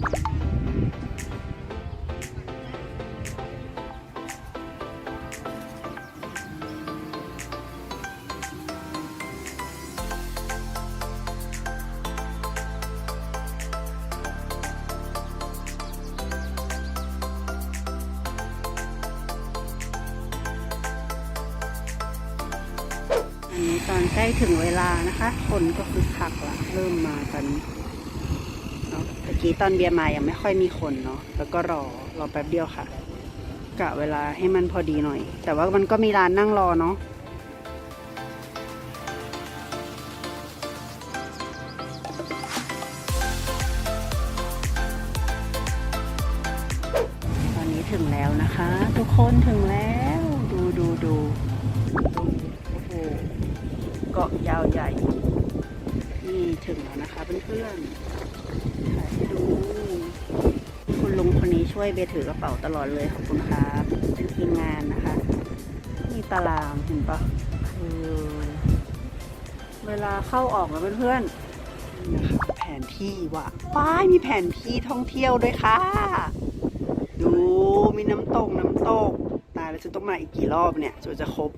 อันนี้ตอนใกล้ถึงเวลานะคะ คนก็คือคักละเริ่มมากันเน กี้ตอนเบียร์มายังไม่ค่อยมีคนเนาะแล้วก็รอรอแป๊บเดียวค่ะ กะเวลาให้มันพอดีหน่อย แต่ว่ามันก็มีร้านนั่งรอเนาะตอนนี้ถึงแล้วนะคะ ทุกคนถึงแล้วดูดูดูโอ้โหเกาะยาวใหญ่ นี่ถึงแล้วนะคะเพื่อนๆ ถ่ายให้ดูคุณลุงคนนี้ช่วยเบร์ถือกระเป๋าตลอดเลยขอบคุณครับเป็นทีมงานนะคะมีตารางเห็นปะเออเวลาเข้าออกนะเพื่อนๆนี่นะคะแผนที่ว่ะป้ายมีแผนที่ท่องเที่ยวด้วยค่ะ ดูมีน้ำตกน้ำตกตายแล้วจะต้องมาอีกกี่รอบเนี่ยจนจะครบ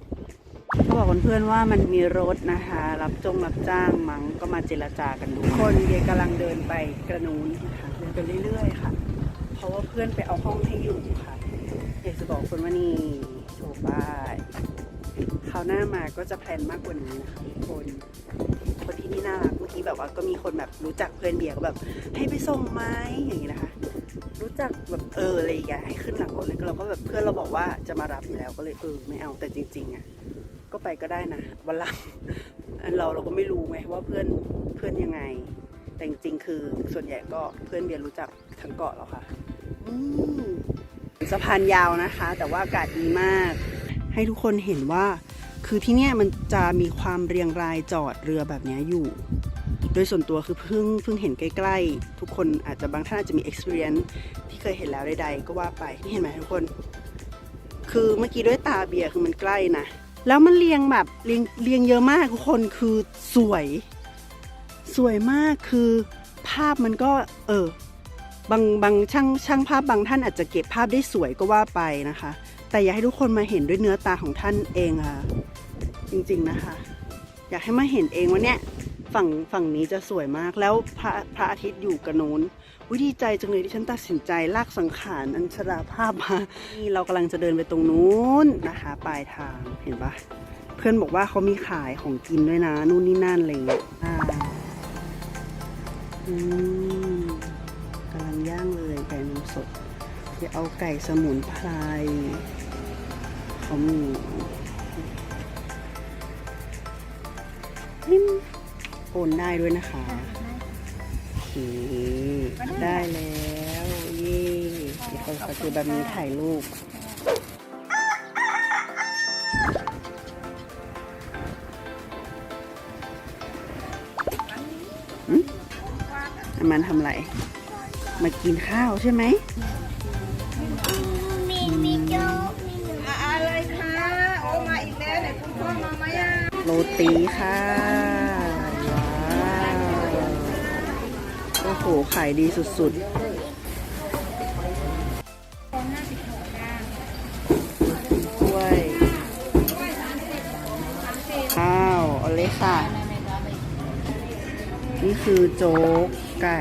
ก็บอกเพื่อนๆว่ามันมีรถนะคะ รับจงรับจ้างมั้งก็มาเจรจากันดู คนเยกำลังเดินไปกระนูนนะคะเดินไปเรื่อยๆค่ะ เพราะว่าเพื่อนไปเอาห้องให้อยู่ค่ะอยากจะบอกคนว่านี่โชว์บ้าคราวหน้ามาก็จะแพลนมากกว่านี้นะคะทุกคนคนที่นี่น่ารักเมื่อกี้แบบว่าก็มีคนแบบรู้จักเพื่อนเบียร์ก็แบบ ให้ไปส่งไหมอย่างนี้นะคะ รู้จักแบบเอออะไรอย่างเงี้ยให้ขึ้นหลังรถเลยเราก็แบบเพื่อนเราบอกว่าจะมารับอยู่แล้วก็เลยเออไม่เอาแต่จริงๆอะ ก็ไปก็ได้นะวันหลังอันเราเราก็ไม่รู้ไงว่าเพื่อนเพื่อนยังไง แต่จริงๆคือส่วนใหญ่ก็เพื่อนเบียร์รู้จักทั้งเกาะแล้วค่ะอืมสะพานยาวนะคะ แต่ว่าอากาศดีมาก ให้ทุกคนเห็นว่า คือที่เนี่ยมันจะมีความเรียงรายจอดเรือแบบนี้อยู่ โดยส่วนตัวคือเพิ่งเพิ่งเห็นใกล้ ๆ ทุกคนอาจจะบางท่านอาจจะมี experience ที่เคยเห็นแล้วใดๆก็ว่าไปนี่เห็นไหมทุกคน คือเมื่อกี้ด้วยตาเบียร์คือมันใกล้นะ แล้วมันเรียงแบบเรียงเรียงเยอะมากทุกคนคือสวย สวยมากคือภาพมันก็ เออบางบางช่างช่างภาพบางท่านอาจจะเก็บภาพได้สวยก็ว่าไปนะคะ แต่อยากให้ทุกคนมาเห็นด้วยเนื้อตาของท่านเองค่ะจริงๆนะคะ อยากให้มาเห็นเองว่าเนี่ยฝั่งฝั่งนี้จะสวยมากแล้วพระพระอาทิตย์อยู่กันโน้น วิดีใจจังเลยที่ฉันตัดสินใจลากสังขารอัญชราภาพมานี่เรากำลังจะเดินไปตรงนู้นนะคะ ปลายทางเห็นปะเพื่อนบอกว่าเขามีขายของกินด้วยนะ นู่นนี่นั่นอะไรอย่างเงี้ยอ่าอืมกำลังย่างเลยไก่นมสดจะเอาไก่สมุนไพรเขามีนิ่มโอนได้ด้วยนะคะ เค ได้แล้วเย่เดี๋ยวเขาเขาจะแบบนี้ถ่ายรูปอามันทำอะไร มากินข้าวใช่ไหมมีมีโจ๊กมีอะไรคะ โอมาอีกแล้วไหนคุณพ่อมาไหมอะโรตีค่ะ โอ้โหขายดีสุดๆกล้วยข้าวเอาเลยค่ะ นี่คือโจ๊กไก่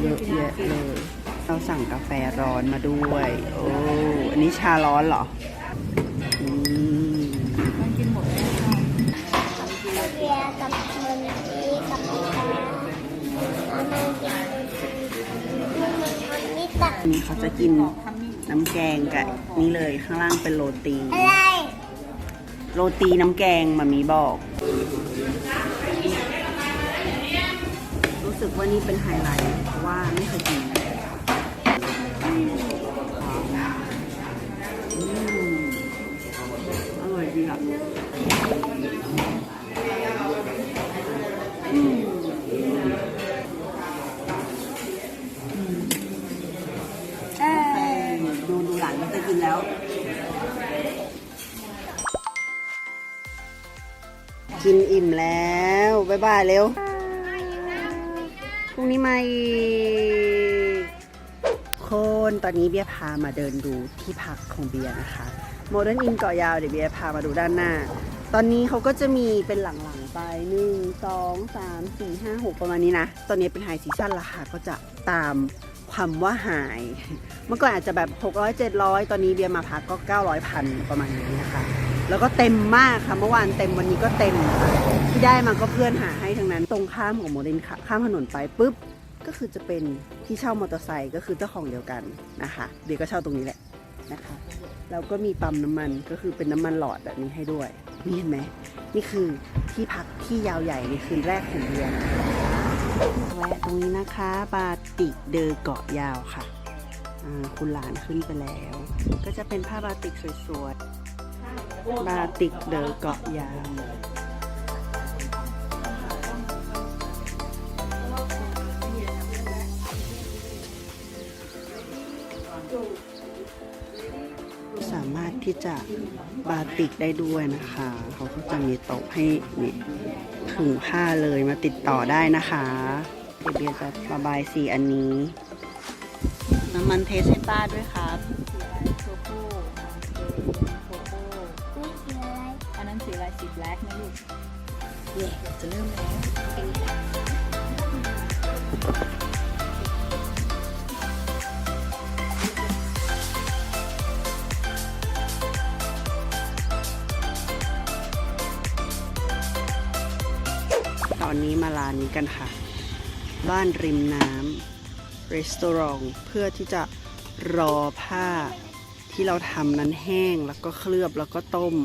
เยอะแยะเลย เราสั่งกาแฟร้อนมาด้วย โอ้ อันนี้ชาร้อนเหรออืมเบียร์กับมันนี้กับปลาอันนั้นกินนี่ตักอั นี่เขาจะกินน้ำแกงกับนี่เลยข้างล่างเป็นโรตี โรตีน้ำแกงมามีบอก รู้สึกว่านี่เป็นไฮไลท์เพราะว่าไม่เคยกิน กินอิ่มแล้วบ๊ายบายเร็วพรุ่งนี้มาอีกคนตอนนี้เบียพามาเดินดูที่พักของเบียนะคะโมเดิร์นอินเกาะยาวเดี๋ยวเบียพามาดูด้านหน้า ตอนนี้เขาก็จะมีเป็นหลังๆไปหนึ่งสองสามสี่ห้าหกประมาณนี้นะ ตอนนี้เป็นไฮซีซั่นราคาก็จะตามความว่าหาย เมื่อก่อนอาจจะแบบ 600 700 ตอนนี้เบียร์มาพักก็ 900พันประมาณนี้นะคะ แล้วก็เต็มมากค่ะเมื่อวานเต็มวันนี้ก็เต็มที่ได้มาก็เพื่อนหาให้ทั้งนั้น ตรงข้ามของโมเดลค่ะข้ามถนนไปปุ๊บก็คือจะเป็นที่เช่ามอเตอร์ไซค์ก็คือเจ้าของเดียวกันนะคะเบียร์ก็เช่าตรงนี้แหละนะคะแล้วก็มีปั๊มน้ำมันก็คือเป็นน้ำมันหลอดแบบนี้ให้ด้วยนี่เห็นไหมนี่คือที่พักที่ยาวใหญ่ในคืนแรกของเดือนแวะตรงนี้นะคะบาติกเดอเกาะยาวค่ะคุณหลานขึ้นไปแล้ว ก็จะเป็นผ้าบาติกสวยๆ บาติกเดอเกาะยาวสามารถที่จะบาติกได้ด้วยนะคะ เขาก็จะมีโต๊ะให้นี่ขึงผ้าเลยมาติดต่อได้นะคะเดี๋ยวเบียร์จะระบายสีอันนี้ น้ำมันเทสให้ป้าด้วยครับ แบล็กนะลูกเย่จะเริ่มแล้วตอนนี้มาร้านนี้กันค่ะ บ้านริมน้ำรีสตอรองเพื่อที่จะรอผ้าที่เราทำนั้นแห้งแล้วก็เคลือบแล้วก็ต้ม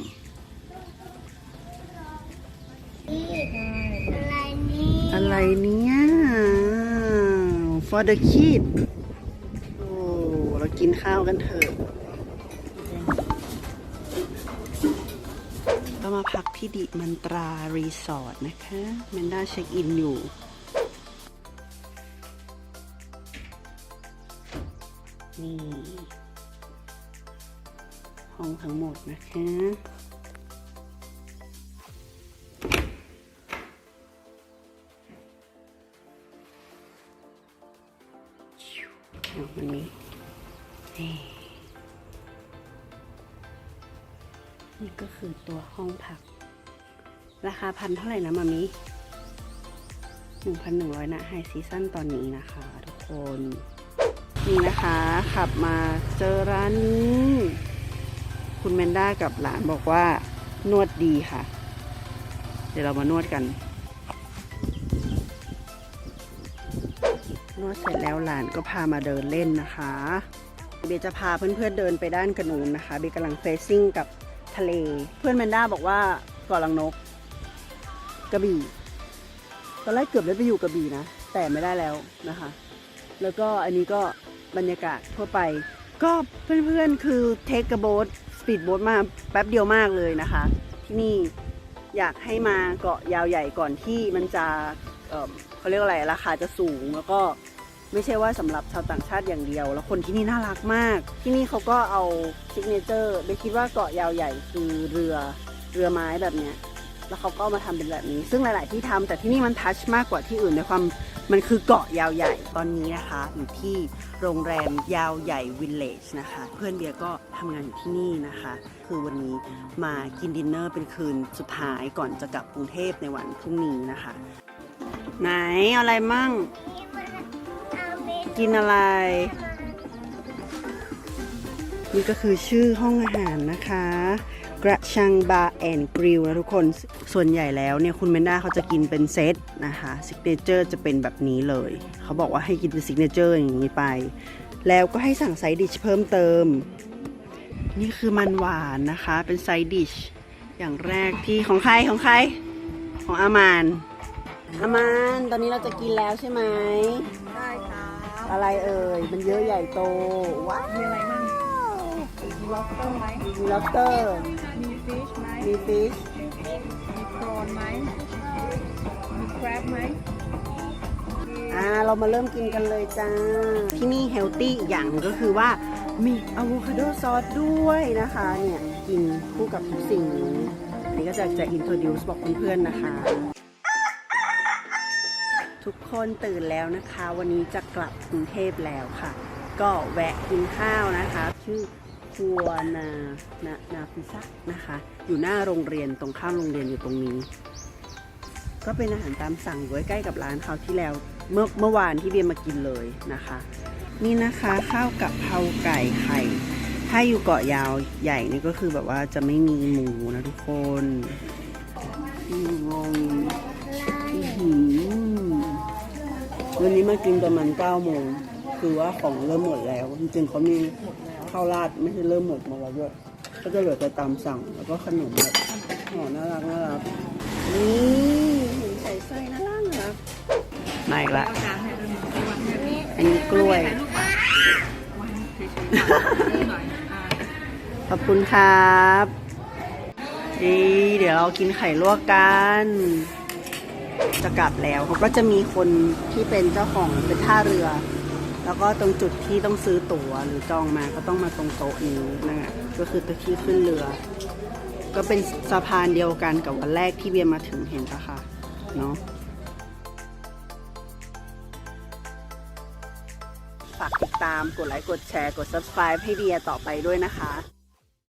อะไรนี่ อะไรเนี่ย for the kid โอ้ เรากินข้าวกันเถอะ ก็มาพักที่ดิมันตรารีสอร์ทนะคะแมนด้าเช็คอินอยู่นี่ห้องทั้งหมดนะคะ มันมีนี่นี่ก็คือตัวห้องพัก ราคาพันเท่าไหร่นะมามิหนึ่งพันหนึ่งร้อยนะไฮซีซั่นตอนนี้นะคะทุกคน นี่นะคะขับมาเจอร้านนี้ คุณแมนด้ากับหลานบอกว่านวดดีค่ะ เดี๋ยวเรามานวดกัน นวดเสร็จแล้วหลานก็พามาเดินเล่นนะคะ เบยจะพาเพื่อนๆเดินไปด้านกระนูนนะคะ เบยกำลังเฟซซิ่งกับทะเล เพื่อนแมนด้าบอกว่าเกาะลังนก กระบี่ตอนแรกเกือบได้ไปอยู่กระบี่นะ แต่ไม่ได้แล้วนะคะ แล้วก็อันนี้ก็บรรยากาศทั่วไป ก็เพื่อนๆคือเทคกระโบ๊ทสปีดโบ๊ทมาแป๊บเดียวมากเลยนะคะ ที่นี่อยากให้มาเกาะยาวใหญ่ก่อนที่มันจะเเขาเรียกอะไรราคาจะสูงแล้วก็ ไม่ใช่ว่าสำหรับชาวต่างชาติอย่างเดียว แล้วคนที่นี่น่ารักมาก ที่นี่เขาก็เอาซิกเนเจอร์ไปคิดว่าเกาะยาวใหญ่คือเรือเรือไม้แบบเนี้ยแล้วเขาก็มาทำเป็นแบบนี้ ซึ่งหลาย ๆ ที่ทำแต่ที่นี่มันทัชมากกว่าที่อื่นในความมันคือเกาะยาวใหญ่ตอนนี้นะคะ อยู่ที่โรงแรมยาวใหญ่วิลเลจนะคะ เพื่อนเบียก็ทำงานอยู่ที่นี่นะคะ คือวันนี้มากินดินเนอร์เป็นคืนสุดท้ายก่อนจะกลับกรุงเทพในวันพรุ่งนี้นะคะ ไหนอะไรมั่ง กินอะไร นี่ก็คือชื่อห้องอาหารนะคะ กระชังบาร์แอนด์กริลนะทุกคนส่วนใหญ่แล้วเนี่ยคุณเมนด้าเขาจะกินเป็นเซตนะคะซิกเนเจอร์จะเป็นแบบนี้เลย เขาบอกว่าให้กินเป็นซิกเนเจอร์อย่างนี้ไป แล้วก็ให้สั่งไซดิชเพิ่มเติม นี่คือมันหวานนะคะเป็นไซดิชอย่างแรกที่ของใครของใครของอามานอามานตอนนี้เราจะกินแล้วใช่ไหม อะไรเอ่ย มันเยอะใหญ่โต ว้าว มีอะไรบ้างมีล็อบสเตอร์ไหมมีล็อบสเตอร์ มีฟิชไหมมีฟิช มีโครนไหมมีแครบไหมอ่าเรามาเริ่มกินกันเลยจ้า ที่นี่เฮลตี้อีกอย่างหนึ่งก็คือว่ามีอะโวคาโดซอสด้วยนะคะเนี่ย กินคู่กับทุกสิ่งนี้อันนี้ก็จะจะอินโทรดิวส์บอกเพื่อนๆนะคะ ทุกคนตื่นแล้วนะคะ วันนี้จะกลับกรุงเทพแล้วค่ะ ก็แวะกินข้าวนะคะ ชื่อครัวนานานาพิซซ่านะคะ อยู่หน้าโรงเรียนตรงข้ามโรงเรียนอยู่ตรงนี้ ก็เป็นอาหารตามสั่งอยู่ใกล้กับร้านเขาวที่แล้วเมื่อเมื่อวานที่เบียมากินเลยนะคะ นี่นะคะข้าวกับเพราไก่ไข่ถ้าอยู่เกาะยาวใหญ่นี่ก็คือแบบว่าจะไม่มีหมูนะทุกคนอืมงงอื้อหือ วันนี้มากินประมาณเก้าโมงคือว่าของเริ่มหมดแล้ว จริงๆเขามีข้าวราดไม่ใช่เริ่มหมดมดแล้วด้วยก็จะเหลือแต่ตามสั่งแล้วก็ขนมแบบห่อน่ารักน่ารักนี่ใส่ไส้น่ารักน่ารักมาอีกละอันนี้กล้วยขอบคุณครับดีเดี๋ยวเรากินไข่ลวกกัน จะกลับแล้วเขาก็จะมีคนที่เป็นเจ้าของเป็นท่าเรือ แล้วก็ตรงจุดที่ต้องซื้อตั๋วหรือจองมาก็ต้องมาตรงโต๊ะนี้นะฮะก็คือตะที่ขึ้นเรือ ก็เป็นสะพานเดียวกันกับวันแรกที่เบียมาถึงเห็นปะคะเนาะฝากติดตามกดไลค์กดแชร์กด subscribe ให้เบียต่อไปด้วยนะคะ